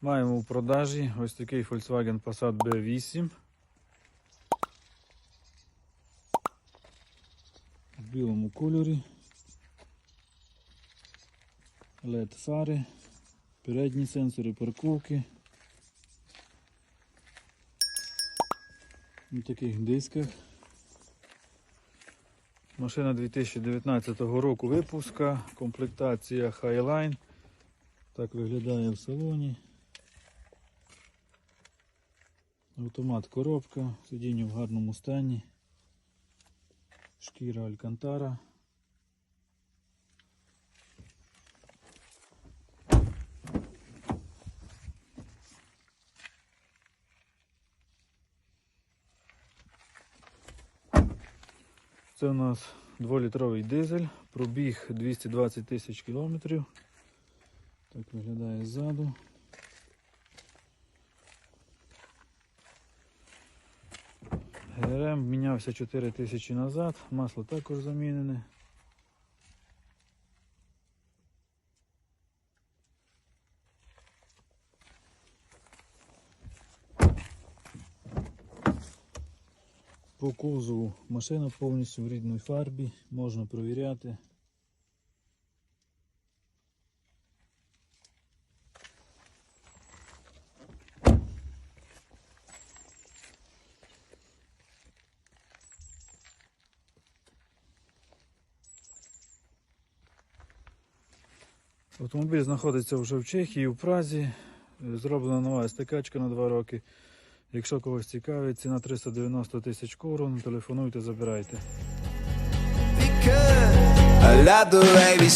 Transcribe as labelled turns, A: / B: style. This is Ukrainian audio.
A: Маємо у продажі ось такий Volkswagen Passat B8. В білому кольорі. LED фари, передні сенсори парковки. На таких дисках. Машина 2019 року випуска, комплектація Highline. Так виглядає в салоні. Автомат коробка, сидіння в гарному стані. Шкіра Алькантара. Це у нас 2-літровий дизель, пробіг 220 тисяч кілометрів. Так виглядає ззаду. ГРМ мінявся 4 тисячі назад, масло також замінене. По кузову машина повністю в рідній фарбі, можна провіряти. Автомобіль знаходиться вже в Чехії, в Празі. Зроблена нова стикачка на 2 роки. Якщо когось цікавить, ціна 390 тисяч корон, телефонуйте, забирайте.
B: I love the way we.